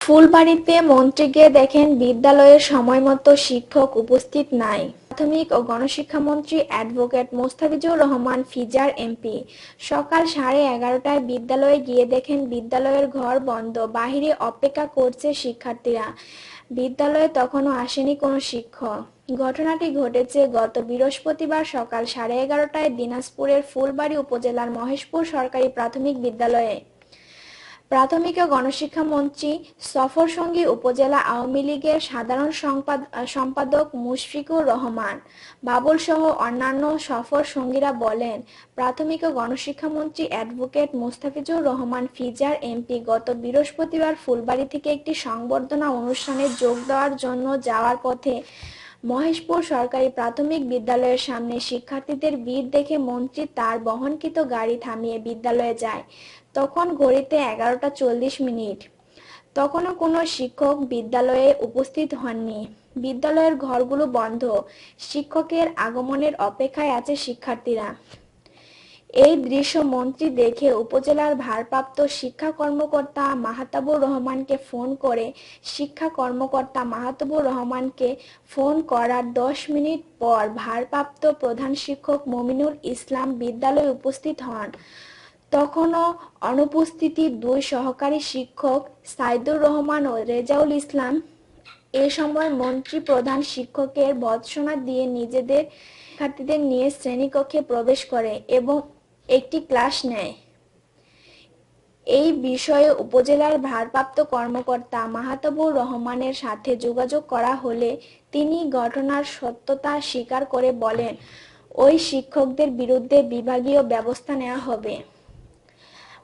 ফুলবাড়ীতে মন্ত্রী গিয়ে দেখেন বিদ্যালয়ে সময়মতো শিক্ষক উপস্থিত নাই। প্রাথমিক ও গণশিক্ষামন্ত্রী অ্যাডভোকেট মোস্তাফিজুর রহমান ফিজার এমপি। সকাল সাড়ে এগারোটায় বিদ্যালয়ে গিয়ে দেখেন বিদ্যালয়ের ঘর বন্ধ, বাহিরে অপেক্ষা করছে শিক্ষার্থীরা। বিদ্যালয়ে তখনও আসেনি কোনো শিক্ষক। ঘটনাটি ঘটেছে গত বৃহস্পতিবার সকাল সাড়ে এগারোটায় দিনাজপুরের ফুলবাড়ি উপজেলার মহেশপুর সরকারি প্রাথমিক বিদ্যালয়ে। প্রাথমিক ও গণশিক্ষা মন্ত্রী সফর সঙ্গী উপজেলা আওয়ামী লীগের সাধারণ সম্পাদক মুশফিকুর রহমান বাবুল সহ অন্যান্য সফর সঙ্গীরা বলেন, প্রাথমিক ও গণশিক্ষা মন্ত্রী অ্যাডভোকেট মোস্তাফিজুর রহমান ফিজার এমপি গত বৃহস্পতিবার ফুলবাড়ি থেকে একটি সংবর্ধনা অনুষ্ঠানে যোগ দেওয়ার জন্য যাওয়ার পথে মহেশপুর সরকারি প্রাথমিক বিদ্যালয়ের সামনে শিক্ষার্থীদের ভিড় দেখে মন্ত্রী তার বহনকৃত গাড়ি থামিয়ে বিদ্যালয়ে যায়। তখন ঘড়িতে এগারোটা চল্লিশ মিনিট। তখনও কোনো শিক্ষক বিদ্যালয়ে উপস্থিত হননি। বিদ্যালয়ের ঘরগুলো বন্ধ। শিক্ষকের আগমনের অপেক্ষায় আছে শিক্ষার্থীরা। এই দৃশ্য মন্ত্রী দেখে উপজেলার ভারপ্রাপ্ত শিক্ষা কর্মকর্তা মাহতাবুর রহমানকে ফোন করে শিক্ষা কর্মকর্তা মাহতাবুর রহমানকে ফোন করার দশ মিনিট পর ভারপ্রাপ্ত প্রধান শিক্ষক মমিনুল ইসলাম বিদ্যালয়ে উপস্থিত হন। তখনও অনুপস্থিতি দুই সহকারী শিক্ষক সাইদুর রহমান ও রেজাউল ইসলাম। এ সময় মন্ত্রী প্রধান শিক্ষকের ভৎসনা দিয়ে নিজেদের শিক্ষার্থীদের নিয়ে শ্রেণীকক্ষে প্রবেশ করে এবং একটি ক্লাস নেয়। এই বিষয়ে উপজেলার ভারপ্রাপ্ত কর্মকর্তা মাহতাবুর রহমানের সাথে যোগাযোগ করা হলে তিনি ঘটনার সত্যতা স্বীকার করে বলেন, ওই শিক্ষকদের বিরুদ্ধে বিভাগীয় ব্যবস্থা নেওয়া হবে।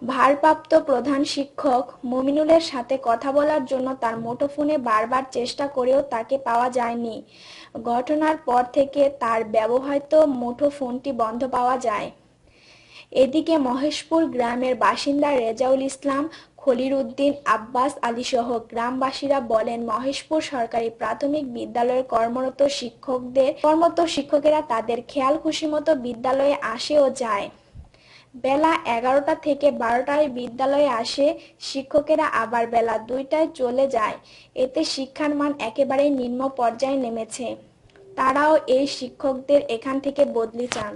ভারপ্রাপ্ত প্রধান শিক্ষক মমিনুলের সাথে কথা বলার জন্য তার মুঠোফোনে বারবার চেষ্টা করেও তাকে পাওয়া যায়নি। ঘটনার পর থেকে তার ব্যবহৃত মুঠোফোনটি বন্ধ পাওয়া যায়। এদিকে মহেশপুর গ্রামের বাসিন্দা রেজাউল ইসলাম খলির উদ্দিন আব্বাস আলীসহ গ্রামবাসীরা বলেন, মহেশপুর সরকারি প্রাথমিক বিদ্যালয়ের কর্মরত শিক্ষকদের, কর্মরত শিক্ষকেরা তাদের খেয়াল খুশি মতো বিদ্যালয়ে আসে ও যায়। বেলা এগারোটা থেকে বারোটায় বিদ্যালয়ে আসে, শিক্ষকেরা আবার বেলা দুইটায় চলে যায়। এতে শিক্ষার মান একেবারেই নিম্ন পর্যায়ে নেমেছে। তারাও এই শিক্ষকদের এখান থেকে বদলি চান।